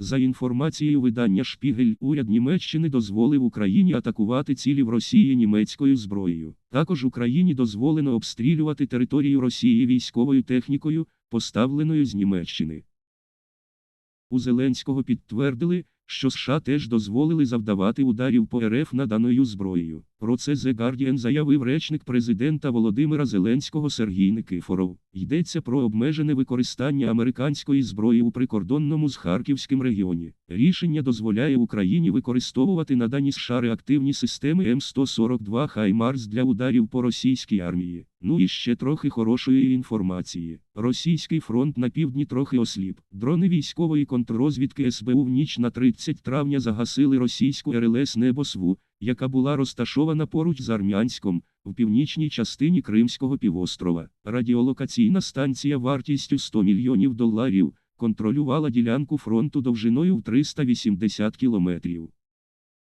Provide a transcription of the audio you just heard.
За інформацією видання Шпігель, уряд Німеччини дозволив Україні атакувати цілі в Росії німецькою зброєю. Також Україні дозволено обстрілювати територію Росії військовою технікою, поставленою з Німеччини. У Зеленського підтвердили, що США теж дозволили завдавати ударів по РФ наданою зброєю. Про це The Guardian заявив речник президента Володимира Зеленського Сергій Никифоров. Йдеться про обмежене використання американської зброї у прикордонному з Харківським регіоні. Рішення дозволяє Україні використовувати надані США реактивні системи М142 Хаймарс для ударів по російській армії. Ну і ще трохи хорошої інформації. Російський фронт на півдні трохи осліп. Дрони військової контррозвідки СБУ в ніч на 30 травня загасили російську РЛС Небосву, яка була розташована поруч з Армянськом, в північній частині Кримського півострова. Радіолокаційна станція вартістю 100 мільйонів доларів контролювала ділянку фронту довжиною в 380 кілометрів.